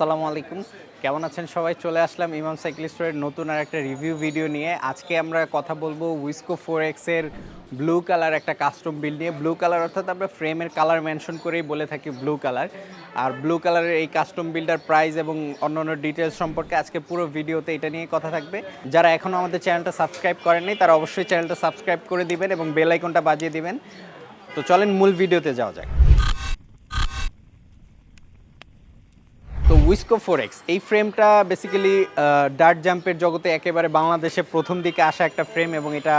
আসসালামু আলাইকুম। কেমন আছেন সবাই? চলে আসলাম ইমাম সাইকেল স্টোরের নতুন আর একটা রিভিউ ভিডিও নিয়ে। আজকে আমরা কথা বলব উইসকো ফোর এক্সের ব্লু কালার একটা কাস্টম বিল নিয়ে। ব্লু কালার অর্থাৎ আমরা ফ্রেমের কালার মেনশন করেই বলে থাকি ব্লু কালার আর ব্লু কালারের এই কাস্টম বিলটার প্রাইস এবং অন্য অন্য ডিটেলস সম্পর্কে আজকে পুরো ভিডিওতে এটা নিয়ে কথা থাকবে। যারা এখনও আমাদের চ্যানেলটা সাবস্ক্রাইব করেননি তারা অবশ্যই চ্যানেলটা সাবস্ক্রাইব করে দিবেন এবং বেল আইকনটা বাজিয়ে দিবেন। তো চলেন মূল ভিডিওতে যাওয়া যাক। উইসকো ফোর এক্স এই ফ্রেমটা বেসিক্যালি ডার্ট জাম্পের জগতে একেবারে বাংলাদেশে প্রথম দিকে আসা একটা ফ্রেম এবং এটা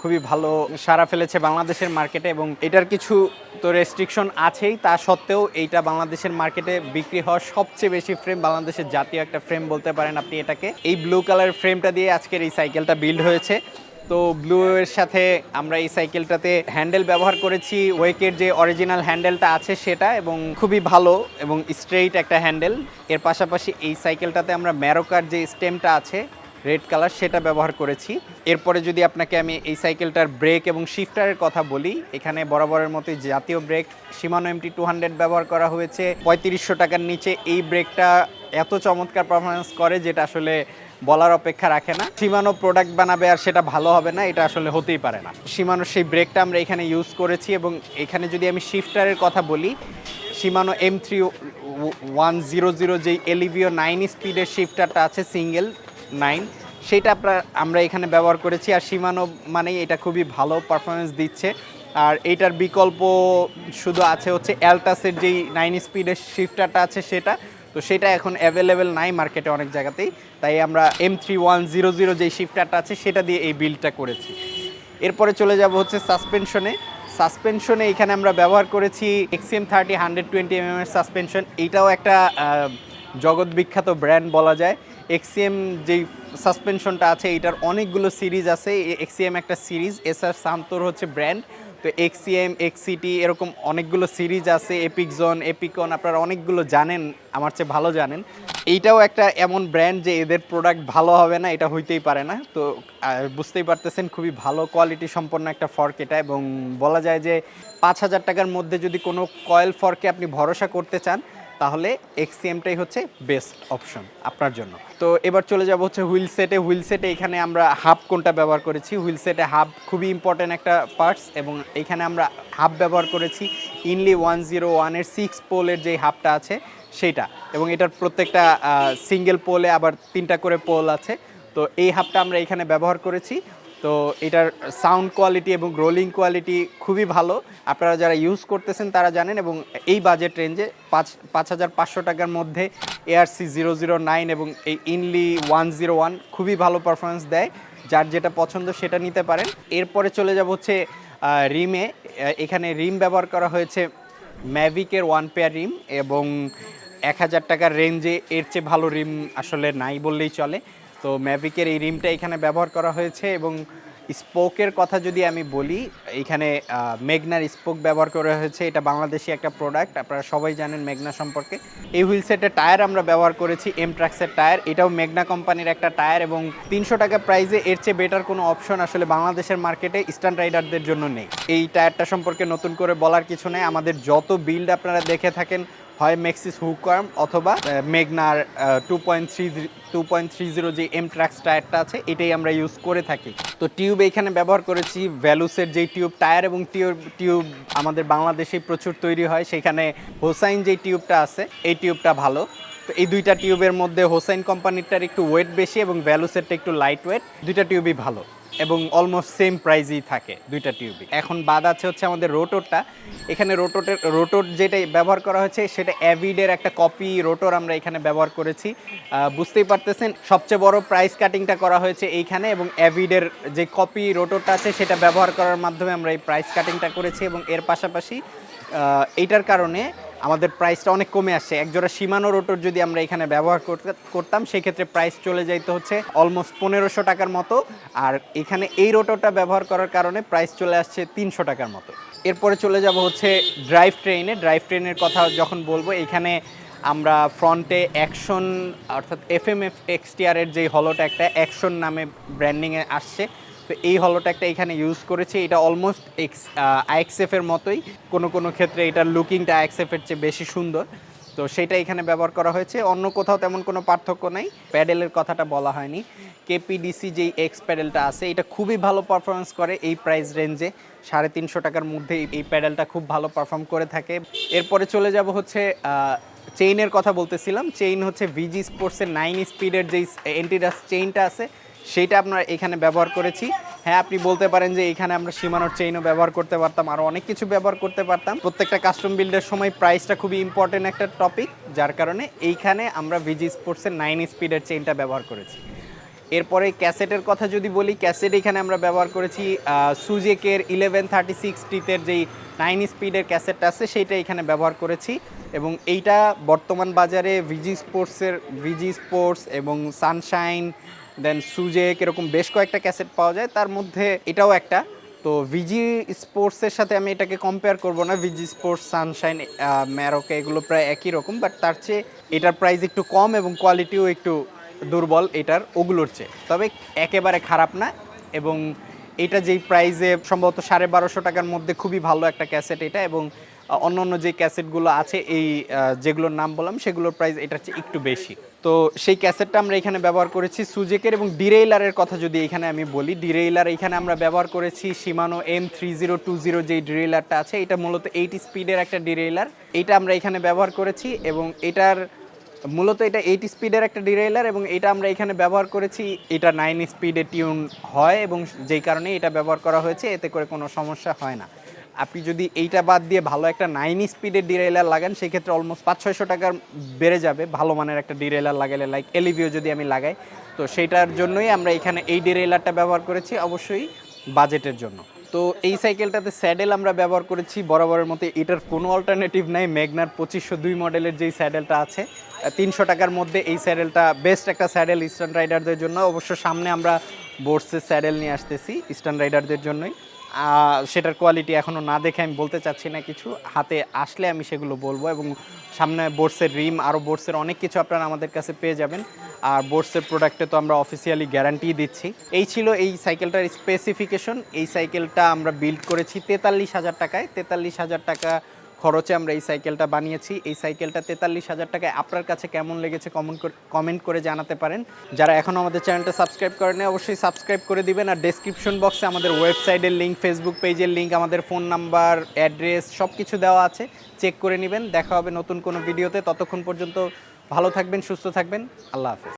খুবই ভালো সারা ফেলেছে বাংলাদেশের মার্কেটে এবং এটার কিছু তো রেস্ট্রিকশন আছেই। তা সত্ত্বেও এইটা বাংলাদেশের মার্কেটে বিক্রি হওয়ার সবচেয়ে বেশি ফ্রেম বাংলাদেশের জাতীয় একটা ফ্রেম বলতে পারেন আপনি এটাকে। এই ব্লু কালার ফ্রেমটা দিয়ে আজকের এই সাইকেলটা বিল্ড হয়েছে। তো ব্লু এর সাথে আমরা এই সাইকেলটাতে হ্যান্ডেল ব্যবহার করেছি। ওয়েকের যে অরিজিনাল হ্যান্ডেলটা আছে সেটা এবং খুবই ভালো এবং স্ট্রেইট একটা হ্যান্ডেল। এর পাশাপাশি এই সাইকেলটাতে আমরা ম্যারোকার যে স্টেমটা আছে রেড কালার সেটা ব্যবহার করেছি। এরপরে যদি আপনাকে আমি এই সাইকেলটার ব্রেক এবং শিফটারের কথা বলি, এখানে বরাবরের মতোই জাতীয় brake Shimano MT two hundred ব্যবহার করা হয়েছে। পঁয়ত্রিশশো টাকার নিচে এই ব্রেকটা এত চমৎকার পারফরমেন্স করে যেটা আসলে বলার অপেক্ষা রাখে না। সীমানো প্রোডাক্ট বানাবে আর সেটা ভালো হবে না, এটা আসলে হতেই পারে না। সীমানোর সেই ব্রেকটা আমরা এখানে ইউজ করেছি এবং এখানে যদি আমি শিফটারের কথা বলি, Shimano M three one zero zero যেই এলিভিও নাইন স্পিডের শিফটারটা আছে সিঙ্গেল নাইন সেটা আপনার আমরা এখানে ব্যবহার করেছি আর সীমানো মানেই এটা খুবই ভালো পারফরমেন্স দিচ্ছে। আর এইটার বিকল্প শুধু আছে হচ্ছে অ্যালটাসের যেই নাইন স্পিডের শিফটারটা আছে, সেটা তো সেটা এখন অ্যাভেলেবেল নাই মার্কেটে অনেক জায়গাতেই। তাই আমরা M three one zero zero যেই শিফটারটা আছে, সেটা দিয়ে এই বিলটা করেছি। এরপরে চলে যাব হচ্ছে সাসপেনশনে সাসপেনশনে এখানে আমরা ব্যবহার করেছি XCM thirty hundred twenty M এর সাসপেনশন এইটাও একটা জগৎ বিখ্যাত ব্র্যান্ড বলা যায়। এক্সিএম যেই সাসপেনশনটা আছে এইটার অনেকগুলো সিরিজ আছে। এক্সিএম একটা সিরিজ এসআর সান্তোর হচ্ছে ব্র্যান্ড তো এক্সিএম এক্সিটি এরকম অনেকগুলো সিরিজ আছে এপিকজন এপিকন আপনারা অনেকগুলো জানেন, আমার চেয়ে ভালো জানেন। এইটাও একটা এমন ব্র্যান্ড যে এদের প্রোডাক্ট ভালো হবে না, এটা হইতেই পারে না। তো বুঝতেই পারতেছেন, খুবই ভালো কোয়ালিটি সম্পন্ন একটা ফর্ক এটা এবং বলা যায় যে পাঁচ হাজার টাকার মধ্যে যদি কোনো কয়েল ফর্কে আপনি ভরসা করতে চান তাহলে এক্সিএমটাই হচ্ছে বেস্ট অপশন আপনার জন্য। তো এবার চলে যাব হচ্ছে হুইল সেটে হুইল সেটে এখানে আমরা হাব কোনটা ব্যবহার করেছি? হুইল সেটে হাব খুবই ইম্পর্ট্যান্ট একটা পার্টস এবং এখানে আমরা হাব ব্যবহার করেছি ইনলি ওয়ান জিরো ওয়ানের সিক্স পোলের যে হাবটা আছে সেইটা এবং এটার প্রত্যেকটা সিঙ্গেল পোলে আবার তিনটা করে পোল আছে। তো এই হাবটা আমরা এখানে ব্যবহার করেছি। তো এটার সাউন্ড কোয়ালিটি এবং রোলিং কোয়ালিটি খুবই ভালো। আপনারা যারা ইউজ করতেছেন তারা জানেন এবং এই বাজেট রেঞ্জে পাঁচ পাঁচ হাজার পাঁচশো টাকার মধ্যে এআরসি জিরো জিরো নাইন এবং এই ইনলি ওয়ান জিরো ওয়ান খুবই ভালো পারফরমেন্স দেয়। যার যেটা পছন্দ সেটা নিতে পারেন। এরপরে চলে যাব হচ্ছে রিমে এখানে রিম ব্যবহার করা হয়েছে ম্যাভিকের ওয়ান পেয়ার রিম এবং এক হাজার টাকার রেঞ্জে এর চেয়ে ভালো রিম আসলে নাই বললেই চলে। তো ম্যাভিকের এই রিমটা এখানে ব্যবহার করা হয়েছে এবং স্পোকের কথা যদি আমি বলি, এখানে মেঘনার স্পোক ব্যবহার করা হয়েছে। এটা বাংলাদেশি একটা প্রোডাক্ট আপনারা সবাই জানেন মেঘনা সম্পর্কে। এই হুইল সেটের টায়ার আমরা ব্যবহার করেছি এম ট্রাক্সের টায়ার এটাও মেঘনা কোম্পানির একটা টায়ার এবং তিনশো টাকা প্রাইসে এর চেয়ে বেটার কোনো অপশন আসলে বাংলাদেশের মার্কেটে স্ট্যান্ড রাইডারদের জন্য নেই। এই টায়ারটা সম্পর্কে নতুন করে বলার কিছু নেই। আমাদের যত বিল্ড আপনারা দেখে থাকেন হয় মেক্সিস হুকার্ম অথবা আহ, মেগনার two point three two point three zero যে এম ট্র্যাক্স টায়ারটা আছে এটাই আমরা ইউজ করে থাকি। তো টিউব এখানে ব্যবহার করেছি ভ্যালুসের যেই টিউব টায়ার এবং টিউব টিউব আমাদের বাংলাদেশেই প্রচুর তৈরি হয় সেখানে হোসাইন যে টিউবটা আছে এই টিউবটা ভালো। তো এই দুইটা টিউবের মধ্যে হোসাইন কোম্পানিটার একটু ওয়েট বেশি এবং ভ্যালুসেরটা একটু লাইট ওয়েট দুইটা টিউবই ভালো। এবং অলমোস্ট সেম প্রাইজই থাকে দুইটা টিউবই এখন বাদ আছে হচ্ছে আমাদের রোটরটা এখানে রোটোটের রোটোর যেটা ব্যবহার করা হয়েছে সেটা অ্যাভিডের একটা কপি রোটর আমরা এখানে ব্যবহার করেছি। বুঝতেই পারতেছেন, সবচেয়ে বড় প্রাইস কাটিংটা করা হয়েছে এইখানে এবং অ্যাভিডের যে কপি রোটরটা আছে, সেটা ব্যবহার করার মাধ্যমে আমরা এই প্রাইস কাটিংটা করেছি এবং এর পাশাপাশি এইটার কারণে আমাদের প্রাইসটা অনেক কমে আসছে একজোড়া সীমানো রোটর যদি আমরা এখানে ব্যবহার করতে- করতাম, সেক্ষেত্রে প্রাইস চলে যাইতে হচ্ছে অলমোস্ট পনেরোশো টাকার মতো। আর এখানে এই রোটরটা ব্যবহার করার কারণে প্রাইস চলে আসছে তিনশো টাকার মতো। এরপরে চলে যাব হচ্ছে ড্রাইভ ট্রেনে ড্রাইভ ট্রেনের কথা যখন বলব, এখানে আমরা ফ্রন্টে অ্যাকশন অর্থাৎ এফ এম এফ এক্সটিআরের যেই যে একটা অ্যাকশন নামে ব্র্যান্ডিংয়ে আসছে। তো এই হলোট্যাগটা এখানে ইউজ করেছি। এটা অলমোস্ট এক্স আইএক্সএফ এর মতোই। কোনো কোনো ক্ষেত্রে এটার লুকিংটা আইএক্সএফ এর চেয়ে বেশি সুন্দর। তো সেটা এখানে ব্যবহার করা হয়েছে। অন্য কোথাও তেমন কোনো পার্থক্য নাই। প্যাডেলের কথাটা বলা হয়নি। কেপিডিসি যেই এক্স প্যাডেলটা আছে, এটা খুবই ভালো পারফরমেন্স করে এই প্রাইস রেঞ্জে সাড়ে তিনশো টাকার মধ্যে এই প্যাডেলটা খুব ভালো পারফর্ম করে থাকে। এরপরে চলে যাব হচ্ছে চেইনের কথা বলতেছিলাম। চেইন হচ্ছে ভিজি স্পোর্টসের নাইন স্পিডের যেই এন্টিডাস চেইনটা আছে সেইটা আপনার এখানে ব্যবহার করেছি। হ্যাঁ আপনি বলতে পারেন যে এখানে আমরা সীমানোর চেইনও ব্যবহার করতে পারতাম আরও অনেক কিছু ব্যবহার করতে পারতাম। প্রত্যেকটা কাস্টম বিল্ডের সময় প্রাইসটা খুবই ইম্পর্টেন্ট একটা টপিক যার কারণে এইখানে আমরা ভিজি স্পোর্টসের নাইন স্পিডের চেইনটা ব্যবহার করেছি। এরপরে ক্যাসেটের কথা যদি বলি ক্যাসেট এখানে আমরা ব্যবহার করেছি সুজেকের ইলেভেন থার্টি সিক্স টিতের যেই নাইন স্পিডের ক্যাসেটটা আছে, সেইটা এখানে ব্যবহার করেছি। এবং এইটা বর্তমান বাজারে ভিজি স্পোর্টসের ভিজি স্পোর্টস এবং সানশাইন দেন সুজেক এরকম বেশ কয়েকটা ক্যাসেট পাওয়া যায়। তার মধ্যে এটাও একটা। তো ভিজি স্পোর্টসের সাথে আমি এটাকে কম্পেয়ার করব না। ভিজি স্পোর্টস সানশাইন ম্যারোকে এগুলো প্রায় একই রকম বাট তার চেয়ে এটার প্রাইস একটু কম এবং কোয়ালিটিও একটু দুর্বল এটার, ওগুলোর চেয়ে। তবে একেবারে খারাপ না এবং এটা যেই প্রাইজে সম্ভবত সাড়ে বারোশো টাকার মধ্যে খুবই ভালো একটা ক্যাসেট এটা এবং অন্য অন্য যে ক্যাসেটগুলো আছে, এই যেগুলোর নাম বললাম, সেগুলোর প্রাইস এটার চেয়ে একটু বেশি। তো সেই ক্যাসেটটা আমরা এখানে ব্যবহার করেছি সুজেকের এবং ডিরেইলারের কথা যদি এখানে আমি বলি, ডিরেইলার এখানে আমরা ব্যবহার করেছি Shimano M three zero two zero যেই ডিরেইলারটা আছে, এটা মূলত এইট স্পিডের একটা ডিরেইলার। এটা আমরা এখানে ব্যবহার করেছি এবং এটার মূলত এটা এইট স্পিডের একটা ডিরেইলার এবং এটা আমরা এখানে ব্যবহার করেছি, এটা নাইন স্পিডে টিউন হয় এবং যেই কারণে এটা ব্যবহার করা হয়েছে, এতে করে কোনো সমস্যা হয় না। আপনি যদি এইটা বাদ দিয়ে ভালো একটা নাইন স্পিডের ডিরেইলার লাগান, সেক্ষেত্রে অলমোস্ট পাঁচ, ছয়শো টাকার বেড়ে যাবে, ভালো মানের একটা ডিরেইলার লাগালে লাইক এলিভিও যদি আমি লাগাই। তো সেইটার জন্যই আমরা এখানে এই ডিরেইলারটা ব্যবহার করেছি, অবশ্যই বাজেটের জন্য। তো এই সাইকেলটাতে স্যাডেল আমরা ব্যবহার করেছি, বরাবরের মতো এটার কোনো অল্টারনেটিভ নাই মেগনার পঁচিশশো দুই মডেলের যেই স্যাডেলটা আছে তিনশো টাকার মধ্যে এই স্যাডেলটা বেস্ট একটা স্যাডেল ইস্টার্ন রাইডারদের জন্য। অবশ্য সামনে আমরা বোর্ডসের স্যাডেল নিয়ে আসতেছি ইস্টার্ন রাইডারদের জন্যই। সেটার কোয়ালিটি এখনও না দেখে আমি বলতে চাচ্ছি না কিছু। হাতে আসলে আমি সেগুলো বলব এবং সামনে বোর্ডসের রিম আরও বোর্ডসের অনেক কিছু আপনারা আমাদের কাছে পেয়ে যাবেন। আর বোর্ডসের প্রোডাক্টে তো আমরা অফিসিয়ালি গ্যারান্টি দিচ্ছি। এই ছিল এই সাইকেলটার স্পেসিফিকেশন এই সাইকেলটা আমরা বিল্ড করেছি তেতাল্লিশ হাজার টাকায়। তেতাল্লিশ হাজার টাকা খরচে আমরা এই সাইকেলটা বানিয়েছি। এই সাইকেলটা তেতাল্লিশ হাজার টাকায়। আপনার কাছে কেমন লেগেছে কমেন্ট কমেন্ট করে জানাতে পারেন। যারা এখনও আমাদের চ্যানেলটা সাবস্ক্রাইব করেনি অবশ্যই সাবস্ক্রাইব করে দিবেন আর ডেসক্রিপশন বক্সে আমাদের ওয়েবসাইটের লিঙ্ক ফেসবুক পেজের লিঙ্ক আমাদের ফোন নাম্বার অ্যাড্রেস সব কিছু দেওয়া আছে। চেক করে নেবেন। দেখা হবে নতুন কোনো ভিডিওতে ততক্ষণ পর্যন্ত ভালো থাকবেন, সুস্থ থাকবেন। আল্লাহ হাফেজ।